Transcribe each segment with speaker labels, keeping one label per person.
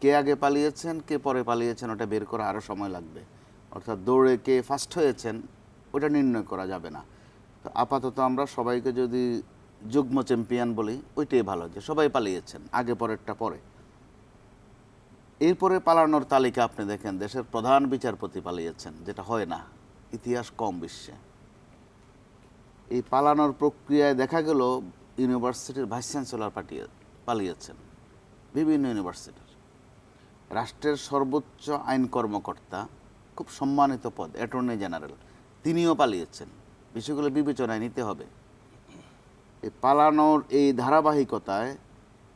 Speaker 1: কে আগে পালিয়েছেন, কে পরে পালিয়েছেন, ওটা বের করা আরও সময় লাগবে। অর্থাৎ দৌড়ে কে ফার্স্ট হয়েছেন, ওটা নির্ণয় করা যাবে না। তো আপাতত আমরা সবাইকে যদি যুগ্ম চ্যাম্পিয়ন বলি, ওইটাই ভালো যে সবাই পালিয়েছেন, আগে পরেরটা পরে। এরপরে পালানোর তালিকা আপনি দেখেন, দেশের প্রধান বিচারপতি পালিয়েছেন, যেটা হয় না। ইতিহাস কম বিশ্বে। এই পালানোর প্রক্রিয়ায় দেখা গেল, ইউনিভার্সিটির ভাইস চ্যান্সেলর পাঠিয়ে, পালিয়েছেন। বিভিন্ন ইউনিভার্সিটির। রাষ্ট্রের সর্বোচ্চ আইন কর্মকর্তা, খুব সম্মানিত পদ, অ্যাটর্নি জেনারেল, তিনিও পালিয়েছেন। বিষয়গুলো বিবেচনায় নিতে হবে। এই পালানোর এই ধারাবাহিকতায়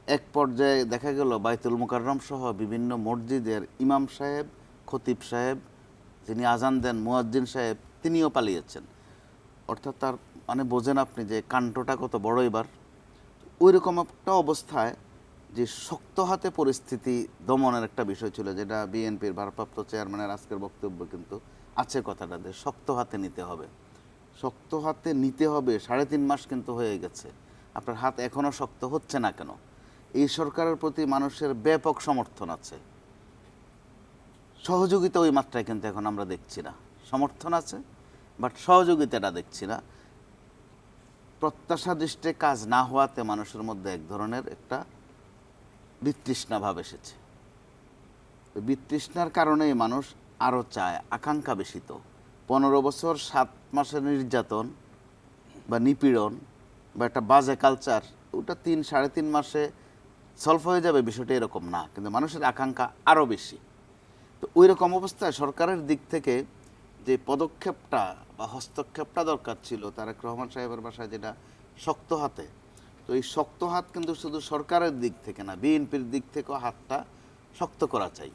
Speaker 1: এক পর্যায়ে দেখা গেল বাইতুল মুকাররম সহ বিভিন্ন মসজিদের ইমাম সাহেব, খতিব সাহেব, যিনি আজান দেন, মুয়াজ্জিন সাহেব, তিনিও পালিয়েছেন। অর্থাৎ তার মানে বোঝেন আপনি যে কাণ্ডটা কত বড় এবার। ওই রকম একটা অবস্থায় যে শক্ত হাতে পরিস্থিতি দমনের একটা বিষয় ছিল, যেটা বিএনপির ভারপ্রাপ্ত চেয়ারম্যানের আজকের বক্তব্য কিন্তু আছে কথাটা, যে শক্ত হাতে নিতে হবে। শক্ত হাতে নিতে হবে, সাড়ে তিন মাস কিন্তু হয়ে গেছে। আপনার হাত এখনও শক্ত হচ্ছে না কেন? এই সরকারের প্রতি মানুষের ব্যাপক সমর্থন আছে। সহযোগিতা ওই মাত্রায় কিন্তু এখন আমরা দেখছি না। সমর্থন আছে, বাট সহযোগিতাটা দেখছি না। প্রত্যাশা দৃষ্টে কাজ না হওয়াতে মানুষের মধ্যে এক ধরনের একটা বিতৃষ্ণা ভাব এসেছে বিতৃষ্ণার কারণেই মানুষ আরও চায় আকাঙ্ক্ষা বেশি তো পনেরো বছর, সাত মাসের নির্যাতন বা নিপীড়ন বা একটা বাজে কালচার ওটা তিন, সাড়ে তিন মাসে সলভ হয়ে যাবে, বিষয়টা এরকম না। কিন্তু মানুষের আকাঙ্ক্ষা আরও বেশি। তো ওই রকম অবস্থায় সরকারের দিক থেকে যে পদক্ষেপটা বা হস্তক্ষেপটা দরকার ছিল, তারেক রহমান সাহেবের বাসায় যেটা শক্ত হাতে তো এই শক্ত হাত কিন্তু শুধু সরকারের দিক থেকে না, বিএনপির দিক থেকেও হাতটা শক্ত করা চাই।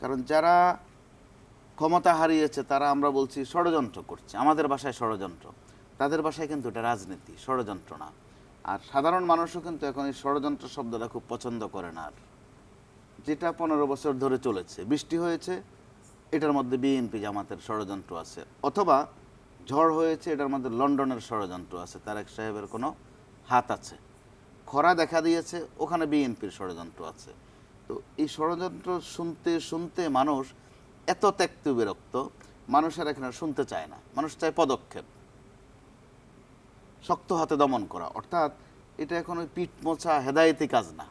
Speaker 1: কারণ যারা ক্ষমতা হারিয়েছে, তারা আমরা বলছি ষড়যন্ত্র করছে। আমাদের বাসায় ষড়যন্ত্র। তাদের বাসায় কিন্তু এটা রাজনীতি, ষড়যন্ত্র না। আর সাধারণ মানুষও কিন্তু এখন এই ষড়যন্ত্র শব্দটা খুব পছন্দ করে না আর। যেটা পনেরো বছর ধরে চলেছে। বৃষ্টি হয়েছে, এটার মধ্যে বিএনপি জামাতের ষড়যন্ত্র আছে। অথবা ঝড় হয়েছে, এটার মধ্যে লন্ডনের ষড়যন্ত্র আছে। তারেক সাহেবের কোনো হাত আছে। খরা দেখা দিয়েছে, ওখানে বিএনপির ষড়যন্ত্র আছে। তো এই ষড়যন্ত্র শুনতে শুনতে মানুষ এত ত্যক্ত বিরক্ত, মানুষের এখানে শুনতে চায় না। মানুষ চায় পদক্ষেপ। শক্ত হাতে দমন করা। অর্থাৎ এটা এখন ওই পিঠ মোছা হেদায়েতি কাজ না।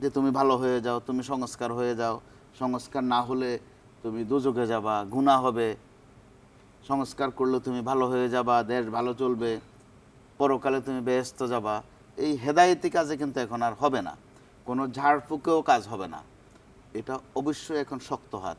Speaker 1: যে তুমি ভালো হয়ে যাও, তুমি সংস্কার হয়ে যাও। সংস্কার না হলে তুমি দুযোগে যাবা, গুণা হবে। সংস্কার করলে তুমি ভালো হয়ে যাবা, দেশ ভালো চলবে। পরকালে তুমি ব্যস্ত যাবা। এই হেদায়েতি কাজে কিন্তু এখন আর হবে না। কোনো ঝাড়ফুঁকেও কাজ হবে না। এটা অবশ্যই এখন শক্ত হাত।